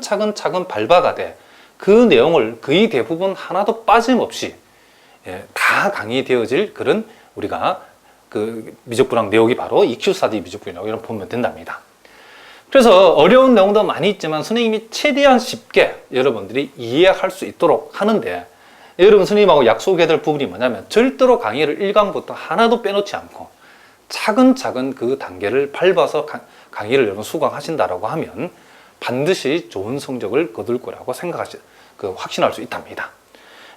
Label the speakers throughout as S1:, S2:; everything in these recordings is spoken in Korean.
S1: 차근차근 차근 밟아가되 그 내용을 거의 대부분 하나도 빠짐없이 예, 다 강의되어질 그런 우리가 그 미적분학 내용이 바로 EQ4D 미적분이라고 이런 보면 된답니다. 그래서 어려운 내용도 많이 있지만 선생님이 최대한 쉽게 여러분들이 이해할 수 있도록 하는데 여러분 선생님하고 약속해야 될 부분이 뭐냐면 절대로 강의를 1강부터 하나도 빼놓지 않고 차근차근 그 단계를 밟아서 강- 강의를 여러분 수강하신다라고 하면 반드시 좋은 성적을 거둘 거라고 생각하시, 그 확신할 수 있답니다.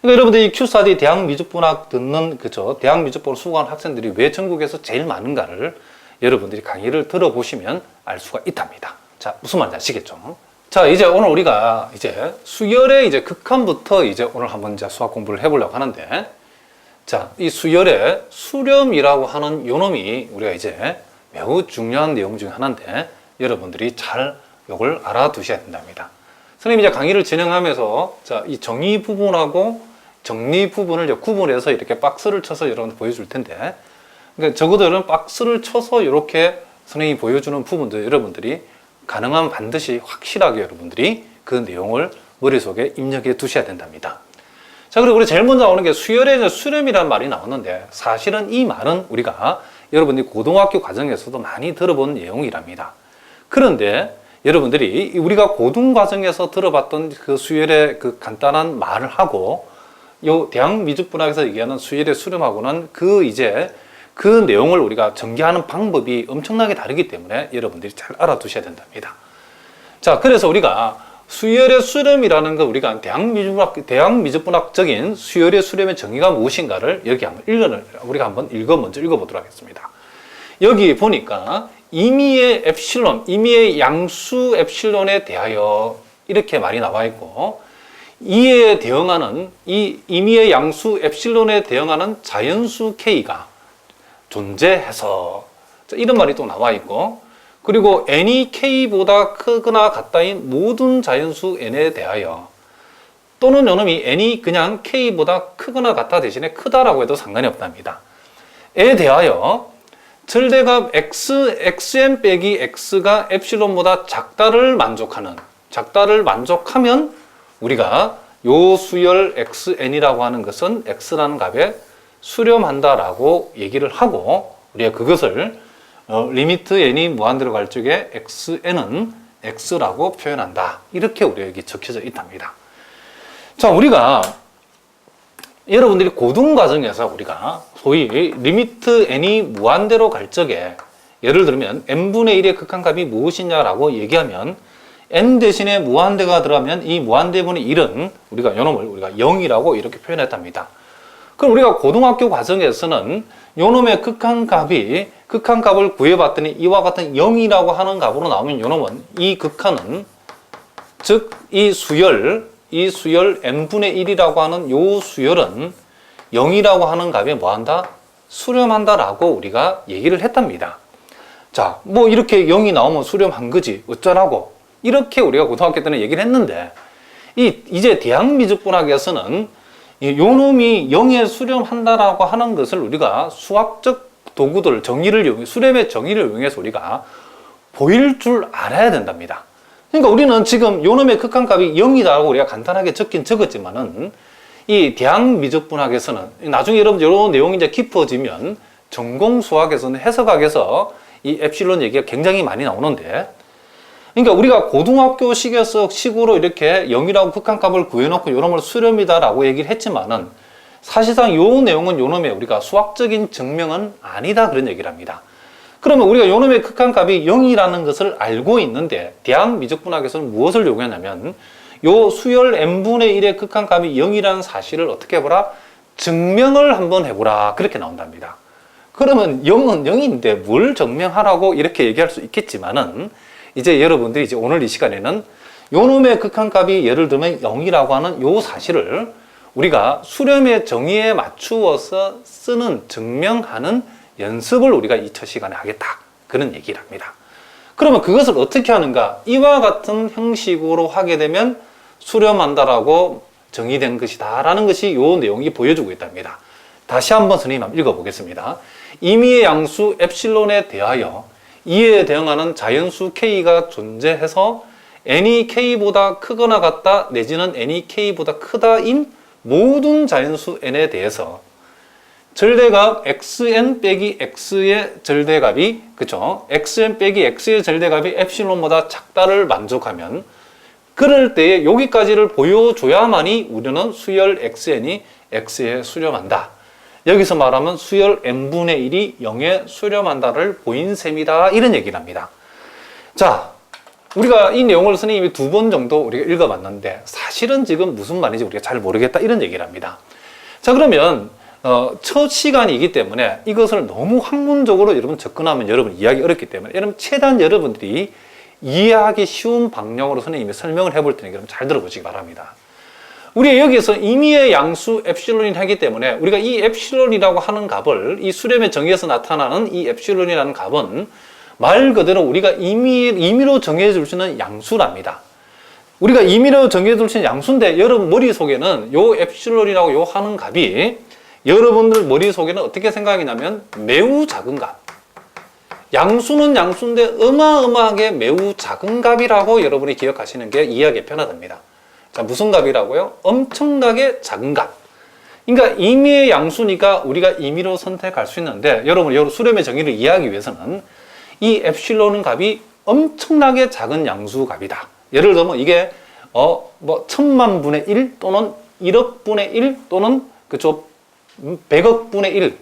S1: 그러니까 여러분들이 Q4D 대학 미적분학 듣는 그죠 대학 미적분을 수강한 학생들이 왜 전국에서 제일 많은가를 여러분들이 강의를 들어보시면 알 수가 있답니다. 자 무슨 말인지 아시겠죠? 자 이제 오늘 우리가 이제 수열의 이제 극한부터 이제 오늘 한번 이제 수학 공부를 해보려고 하는데 자 이 수열의 수렴이라고 하는 요놈이 우리가 이제 매우 중요한 내용 중에 하나인데 여러분들이 잘 이걸 알아두셔야 된답니다. 선생님이 이제 강의를 진행하면서 자, 이 정의 부분하고 정리 부분을 이제 구분해서 이렇게 박스를 쳐서 여러분들 보여줄 텐데, 그러니까 이런 박스를 쳐서 이렇게 선생님이 보여주는 부분들 여러분들이 가능하면 반드시 확실하게 여러분들이 그 내용을 머릿속에 입력해 두셔야 된답니다. 자, 그리고 우리 제일 먼저 나오는 게 수열의 수렴이라는 말이 나오는데 사실은 이 말은 우리가 여러분들이 고등학교 과정에서도 많이 들어본 내용이랍니다. 그런데 여러분들이 우리가 고등 과정에서 들어봤던 그 수열의 그 간단한 말을 하고 요 대학 미적분학에서 얘기하는 수열의 수렴하고는 그 이제 그 내용을 우리가 전개하는 방법이 엄청나게 다르기 때문에 여러분들이 잘 알아두셔야 된답니다. 자, 그래서 우리가 수열의 수렴이라는 거 우리가 대학 미적분학 대학 미적분학적인 수열의 수렴의 정의가 무엇인가를 여기 한번 읽어 우리가 한번 읽어 먼저 읽어 보도록 하겠습니다. 여기 보니까 임의의 엡실론, 임의의 양수 엡실론에 대하여 이렇게 말이 나와 있고 이에 대응하는 이 임의의 양수 엡실론에 대응하는 자연수 K가 존재해서 자, 이런 말이 또 나와 있고 그리고 n이 k보다 크거나 같다인 모든 자연수 n에 대하여 또는 요놈이 n이 그냥 k보다 크거나 같다 대신에 크다라고 해도 상관이 없답니다. 에 대하여 절대값 x, xn 빼기 x가 엡실론보다 작다를 만족하는 작다를 만족하면 우리가 요 수열 xn이라고 하는 것은 x라는 값에 수렴한다라고 얘기를 하고 우리가 그것을 어, 리미트 n이 무한대로 갈 적에 xn은 x라고 표현한다. 이렇게 여기 적혀져 있답니다. 자, 우리가 여러분들이 고등 과정에서 우리가 소위 리미트 n이 무한대로 갈 적에 예를 들면 n분의 1의 극한값이 무엇이냐라고 얘기하면 n 대신에 무한대가 들어가면 이 무한대분의 1은 우리가 요놈을 우리가 0이라고 이렇게 표현했답니다. 그럼 우리가 고등학교 과정에서는 요놈의 극한값이 극한값을 구해봤더니 이와 같은 0이라고 하는 값으로 나오면 요놈은 이 극한은 즉 이 수열 이 수열 n분의 1이라고 하는 요 수열은 0이라고 하는 값에 뭐한다? 수렴한다라고 우리가 얘기를 했답니다. 자, 뭐 이렇게 0이 나오면 수렴한 거지 어쩌라고 이렇게 우리가 고등학교 때는 얘기를 했는데 이 이제 대학 미적분학에서는 이 요놈이 0에 수렴한다라고 하는 것을 우리가 수학적 도구들 정의를 이용해 수렴의 정의를 이용해서 우리가 보일 줄 알아야 된답니다. 그러니까 우리는 지금 요놈의 극한값이 0이다라고 우리가 간단하게 적긴 적었지만은 이 대학 미적분학에서는 나중에 여러분 이런 내용이 이제 깊어지면 전공 수학에서는 해석학에서 이 엡실론 얘기가 굉장히 많이 나오는데 그러니까 우리가 고등학교 식에서 식으로 이렇게 0이라고 극한값을 구해놓고 요놈을 수렴이다라고 얘기를 했지만은 사실상 요 내용은 요놈의 우리가 수학적인 증명은 아니다 그런 얘기를 합니다. 그러면 우리가 요놈의 극한값이 0이라는 것을 알고 있는데 대학 미적분학에서는 무엇을 요구하냐면 요 수열 n분의 1의 극한값이 0이라는 사실을 어떻게 해보라? 증명을 한번 해보라. 그렇게 나온답니다. 그러면 0은 0인데 뭘 증명하라고 이렇게 얘기할 수 있겠지만은 이제 여러분들이 이제 오늘 이 시간에는 요놈의 극한값이 예를 들면 0이라고 하는 요 사실을 우리가 수렴의 정의에 맞추어서 쓰는 증명하는 연습을 우리가 2차 시간에 하겠다. 그런 얘기를 합니다. 그러면 그것을 어떻게 하는가? 이와 같은 형식으로 하게 되면 수렴한다라고 정의된 것이다라는 것이 요 내용이 보여주고 있답니다. 다시 한번 선생님 한번 읽어보겠습니다. 임의의 양수 엡실론에 대하여 이에 대응하는 자연수 K가 존재해서 n이 k보다 크거나 같다 내지는 n이 k보다 크다인 모든 자연수 n에 대해서 절대값 xn 빼기 x의 절대값이 그쵸 xn 빼기 x의 절대값이 엡실론보다 작다를 만족하면 그럴 때에 여기까지를 보여줘야만이 우리는 수열 xn이 x에 수렴한다. 여기서 말하면 수열 n분의 1이 0에 수렴한다를 보인 셈이다. 이런 얘기를 합니다. 자, 우리가 이 내용을 선생님이 두 번 정도 우리가 읽어봤는데 사실은 지금 무슨 말인지 우리가 잘 모르겠다. 이런 얘기를 합니다. 자, 그러면 어, 첫 시간이기 때문에 이것을 너무 학문적으로 여러분 접근하면 여러분 이해하기 어렵기 때문에 여러분 최대한 여러분들이 이해하기 쉬운 방향으로 선생님이 설명을 해볼 테니까 여러분 잘 들어보시기 바랍니다. 우리 여기서 임의의 양수 엡실론이 하기 때문에 우리가 이 엡실론이라고 하는 값을 이 수렴의 정의에서 나타나는 이 엡실론이라는 값은 말 그대로 우리가 임의, 임의로 정해줄 수 있는 양수랍니다. 우리가 임의로 정해줄 수 있는 양수인데 여러분 머릿속에는 요 엡실론이라고 요 하는 값이 여러분들 머릿속에는 어떻게 생각이냐면 매우 작은 값. 양수는 양수인데 어마어마하게 매우 작은 값이라고 여러분이 기억하시는 게 이해하기 편하답니다. 자, 무슨 값이라고요? 엄청나게 작은 값. 그러니까 임의의 양수니까 우리가 임의로 선택할 수 있는데 여러분, 여러분 수렴의 정의를 이해하기 위해서는 이 엡실론은 값이 엄청나게 작은 양수 값이다. 예를 들면 이게 어, 뭐 천만 분의 1 또는 1억 분의 1 또는 그쪽 100억 분의 1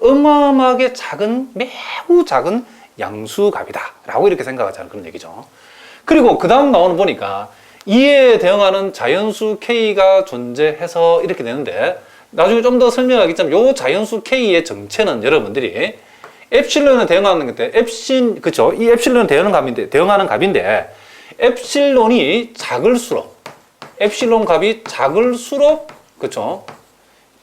S1: 어마어마하게 작은 매우 작은 양수값이다. 라고 이렇게 생각하자는 그런 얘기죠. 그리고 그 다음 나오는 보니까 이에 대응하는 자연수 K가 존재해서 이렇게 되는데 나중에 좀 더 설명하겠지만 요 자연수 K의 정체는 여러분들이 엡실론에 대응하는 건데 엡신 그쵸? 이 엡실론에 대응하는 값인데 대응하는 값인데 엡실론이 작을수록 엡실론 값이 작을수록 그쵸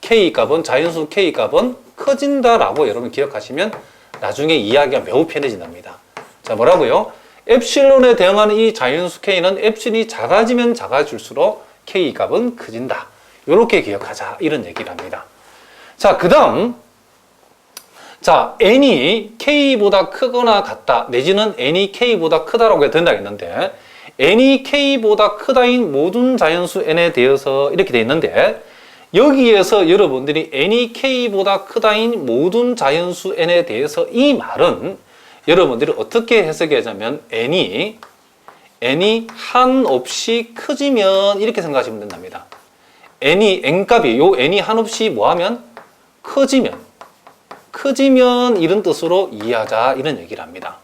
S1: K 값은 자연수 K 값은 커진다라고 여러분 기억하시면 나중에 이야기가 매우 편해진답니다. 자 뭐라고요? 엡실론에 대응하는 이 자연수 K는 엡실이 작아지면 작아질수록 K 값은 커진다. 이렇게 기억하자 이런 얘기를 합니다. 자 그 다음 자 n이 K보다 크거나 같다 내지는 n이 K보다 크다라고 된다 했는데 n이 K보다 크다인 모든 자연수 n에 대해서 이렇게 돼 있는데 여기에서 여러분들이 n이 k보다 크다인 모든 자연수 n에 대해서 이 말은 여러분들이 어떻게 해석하자면 n이 n이 한없이 커지면 이렇게 생각하시면 된답니다. n이 n값이 요 n이 한없이 뭐하면 커지면 커지면 이런 뜻으로 이해하자 이런 얘기를 합니다.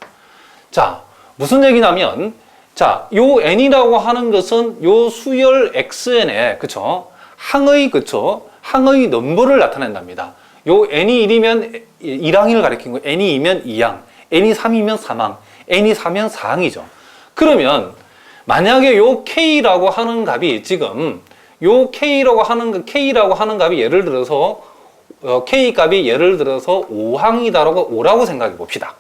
S1: 자 무슨 얘기냐면 자요 n이라고 하는 것은 요 수열 xn에 그쵸 항의 그쵸 항의 넘버를 나타낸답니다. 요 n이 1이면 1항을 가리킨 거 n이 2면 2항 n이 3이면 3항 n이 4면 4항이죠. 그러면 만약에 요 k라고 하는 값이 지금 요 k라고 하는 그 k라고 하는 값이 예를 들어서 어, k 값이 예를 들어서 5항이다라고 5라고 생각해 봅시다.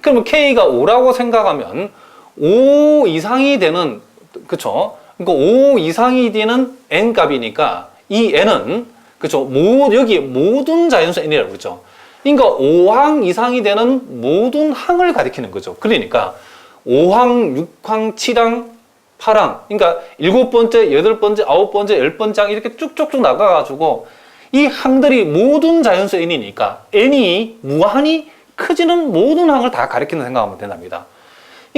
S1: 그러면 k가 5라고 생각하면 5 이상이 되는 그쵸? 그러니까 5 이상이 되는 n 값이니까 이 n은 그쵸? 모 여기 모든 자연수 n이라고 그러죠. 그러니까 5항 이상이 되는 모든 항을 가리키는 거죠. 그러니까 5항, 6항, 7항, 8항. 그러니까 일곱 번째, 여덟 번째, 아홉 번째, 열 번째 항 이렇게 쭉쭉쭉 나가가지고 이 항들이 모든 자연수 n이니까 n이 무한히 크지는 모든 항을 다 가리키는 생각하면 된답니다.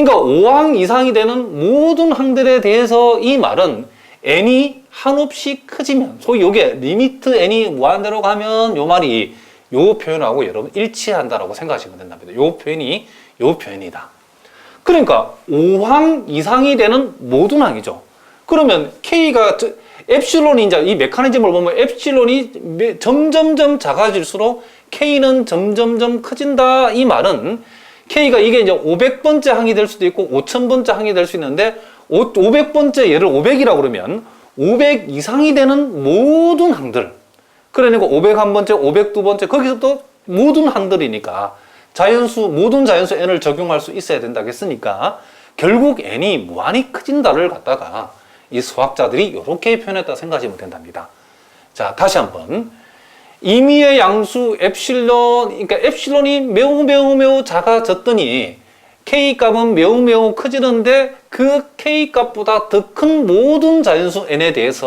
S1: 그러니까 5항 이상이 되는 모든 항들에 대해서 이 말은 n이 한없이 커지면 소위 요게 리미트 n이 무한대로 가면 요 말이 요 표현하고 여러분 일치한다라고 생각하시면 된답니다. 요 표현이 요 표현이다. 그러니까 5항 이상이 되는 모든 항이죠. 그러면 K가 엡실론이 이제 이 메커니즘을 보면 엡실론이 점점점 작아질수록 K는 점점점 커진다. 이 말은 K가 이게 이제 500번째 항이 될 수도 있고 5000번째 항이 될 수 있는데 500번째 얘를 500이라고 그러면 500 이상이 되는 모든 항들 그러니까 501번째, 502번째 거기서도 모든 항들이니까 자연수 모든 자연수 n을 적용할 수 있어야 된다 했으니까 결국 n이 무한히 커진다를 갖다가 이 수학자들이 이렇게 표현했다 생각하시면 된답니다. 자 다시 한번 임의의 양수 엡실론, 그러니까 엡실론이 매우 매우 매우 작아졌더니 K 값은 매우 매우 커지는데 그 K 값보다 더 큰 모든 자연수 N에 대해서